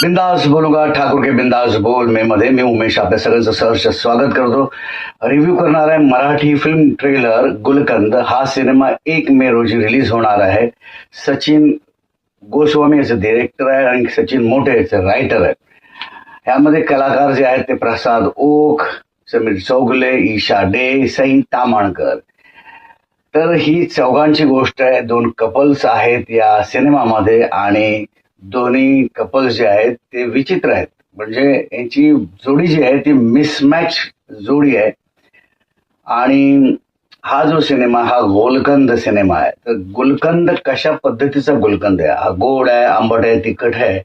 बिंदास बोलूंगा ठाकूर के बिंदास बोल मे मध्ये मी उमेश आपल्या सगळ्यांचं सहर्ष स्वागत करतो रिव्ह्यू करणार आहे मराठी फिल्म ट्रेलर गुलकंद हा सिनेमा एक मे रोजी रिलीज होणार आहे सचिन गोस्वामी याचे डिरेक्टर आहे आणि सचिन मोठे याचे रायटर आहे यामध्ये कलाकार जे आहेत ते प्रसाद ओक समीर चौगले ईशा डे सई तामणकर। तर ही चौघांची गोष्ट आहे दोन कपल्स आहेत या सिनेमामध्ये आणि दोन्ही कपल्स जे आहेत ते विचित्र आहेत. म्हणजे यांची जोडी जी आहे ती मिसमॅच जोडी आहे. आणि हा जो सिनेमा हा गोलकंद सिनेमा आहे. तर गुलकंद कशा पद्धतीचा गुलकंद आहे? हा गोड आहे आंबट आहे तिखट आहे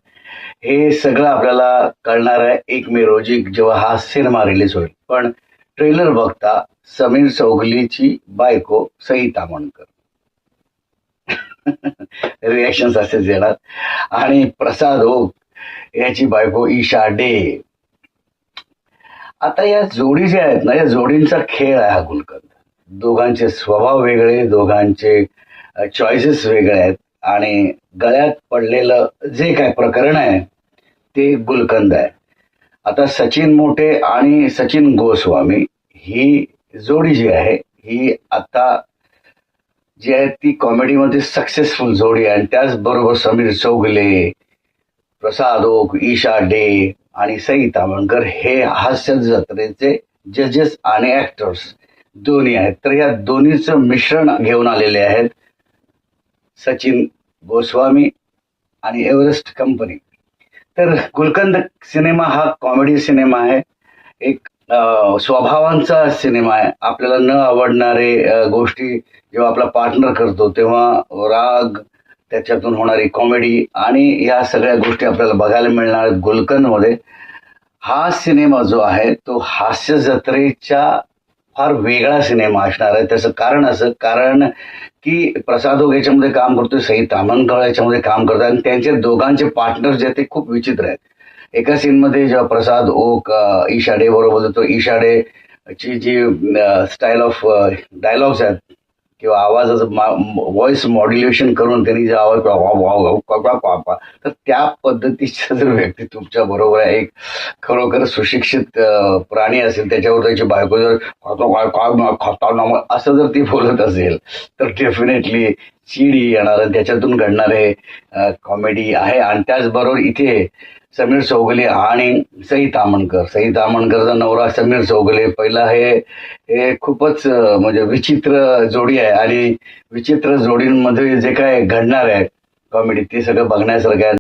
हे सगळं आपल्याला कळणार आहे एक मे रोजी जेव्हा हा सिनेमा रिलीज होईल. पण ट्रेलर बघता समीर चौगलीची बायको सई तामणकर. रिॲक्शन्स असेच येणार. आणि प्रसाद ओक याची बायको ईशा डे. आता या जोडी ज्या आहेत ना या जोडींचा खेळ आहे हा गुलकंद. दोघांचे स्वभाव वेगळे दोघांचे चॉईसेस वेगळे आहेत. आणि गळ्यात पडलेलं जे काय प्रकरण आहे ते गुलकंद आहे. आता सचिन मोठे आणि सचिन गोस्वामी ही जोडी जी आहे ही आता जी आहे ती कॉमेडीमध्ये सक्सेसफुल जोडी आहे. आणि त्याचबरोबर समीर चौगले प्रसाद ओक ईशा डे आणि सई तामणकर हे हास्य जत्रेचे जजेस आणि ऍक्टर्स दोन्ही आहेत. तर या दोन्हीचं मिश्रण घेऊन आलेले आहेत सचिन गोस्वामी आणि एव्हरेस्ट कंपनी. तर गुलकंद सिनेमा हा कॉमेडी सिनेमा आहे. एक स्वभावांचा सिनेमा आहे. आपल्याला न आवडणारे गोष्टी जेव्हा आपला पार्टनर करतो तेव्हा राग त्याच्यातून होणारी कॉमेडी आणि या सगळ्या गोष्टी आपल्याला बघायला मिळणार आहेत गुलकंदमध्ये. हा सिनेमा जो आहे तो हास्य जत्रेच्या फार वेगळा सिनेमा असणार आहे. त्याचं कारण असं कारण की प्रसाद ओग याच्यामध्ये काम करतोय सई तामणकर याच्यामध्ये काम करतात आणि त्यांचे दोघांचे पार्टनर जे आहेत ते खूप विचित्र आहेत. एका सीनमध्ये जेव्हा प्रसाद ओक ईशाडे बरोबर तो ईशाडे ची जी स्टाईल ऑफ डायलॉग्स आहेत किंवा आवाजाचं व्हॉइस मॉड्युलेशन करून त्यांनी जे आवाज तर त्या पद्धतीचा जर व्यक्ती तुमच्या बरोबर आहे एक खरोखर सुशिक्षित प्राणी असेल त्याच्यावर त्याची बायको जर खातो काय काय खाताना असं जर ती बोलत असेल तर डेफिनेटली चीड येणार आणि त्याच्यातून घडणारे कॉमेडी आहे. आणि त्याचबरोबर इथे समीर चौगले आणि सई तामणकर सई तामणकरचा नवरा समीर चौगले पहिला हे हे खूपच म्हणजे विचित्र जोडी आहे. आणि विचित्र जोडींमध्ये जे काय घडणार आहे कॉमेडी ते सगळं बघण्यासारखं आहे.